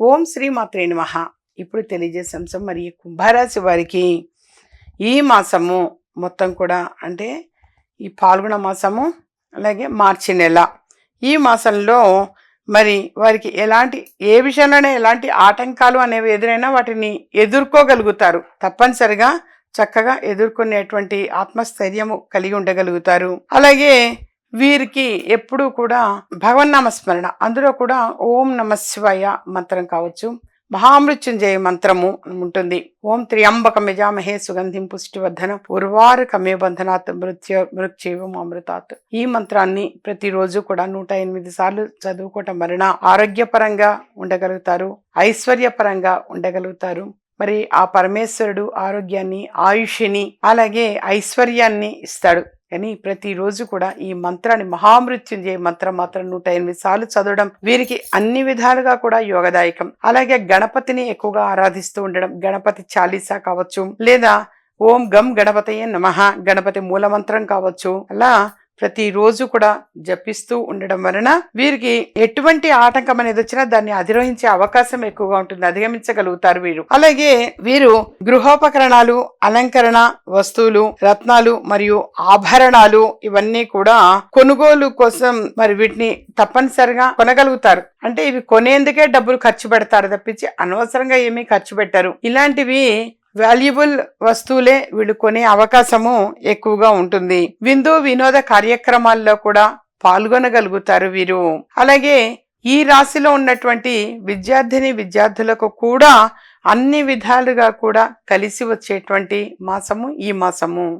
ఓం శ్రీ మాత్రే నమః. ఇప్పుడు తెలియజేసే అంశం మరి కుంభరాశి వారికి ఈ మాసము మొత్తం కూడా అంటే ఈ పాల్గొన మాసము అలాగే మార్చి నెల. ఈ మాసంలో మరి వారికి ఎలాంటి ఏ విషయంలోనే ఎలాంటి ఆటంకాలు అనేవి ఎదురైనా వాటిని ఎదుర్కోగలుగుతారు. తప్పనిసరిగా చక్కగా ఎదుర్కొనేటువంటి ఆత్మస్థైర్యము కలిగి ఉండగలుగుతారు. అలాగే వీరికి ఎప్పుడూ కూడా భగవన్ స్మరణ అందులో కూడా ఓం నమ శివయ మంత్రం కావచ్చు. మహామృత్యుంజయ మంత్రము ఉంటుంది. ఓం త్ర్యంబక మిజామహే సుగంధిం పుష్టివర్ధన పూర్వారు కమే బంధనాత్ మృత్యు మృత్యువం అమృతాత్. ఈ మంత్రాన్ని ప్రతిరోజు కూడా నూట ఎనిమిది సార్లు చదువుకోవటం వలన ఆరోగ్యపరంగా ఉండగలుగుతారు. ఐశ్వర్యపరంగా ఉండగలుగుతారు. మరి ఆ పరమేశ్వరుడు ఆరోగ్యాన్ని ఆయుష్ని అలాగే ఐశ్వర్యాన్ని ఇస్తాడు. కానీ ప్రతిరోజు కూడా ఈ మంత్రాన్ని మహామృత్యుంజయ మంత్రం మాత్రం నూట ఎనిమిది సార్లు చదవడం వీరికి అన్ని విధాలుగా కూడా యోగదాయకం. అలాగే గణపతిని ఎక్కువగా ఆరాధిస్తూ ఉండడం గణపతి చాలీసా కావచ్చు లేదా ఓం గం గణపతయే నమః గణపతి మూల మంత్రం కావచ్చు అలా ప్రతిరోజు కూడా జపిస్తూ ఉండడం వలన వీరికి ఎటువంటి ఆటంకం అనేది వచ్చినా దాన్ని అధిరోహించే అవకాశం ఎక్కువగా ఉంటుంది అధిగమించగలుగుతారు వీరు. అలాగే వీరు గృహోపకరణాలు అలంకరణ వస్తువులు రత్నాలు మరియు ఆభరణాలు ఇవన్నీ కూడా కొనుగోలు కోసం మరి వీటిని తప్పనిసరిగా కొనగలుగుతారు. అంటే ఇవి కొనేందుకే డబ్బులు ఖర్చు పెడతారు తప్పించి అనవసరంగా ఏమీ ఖర్చు పెట్టారు. ఇలాంటివి వాల్యుబుల్ వస్తువులే వీళ్ళు కొనే అవకాశము ఎక్కువగా ఉంటుంది. విందు వినోద కార్యక్రమాల్లో కూడా పాల్గొనగలుగుతారు వీరు. అలాగే ఈ రాశిలో ఉన్నటువంటి విద్యార్థిని విద్యార్థులకు కూడా అన్ని విధాలుగా కూడా కలిసి వచ్చేటువంటి మాసము ఈ మాసము.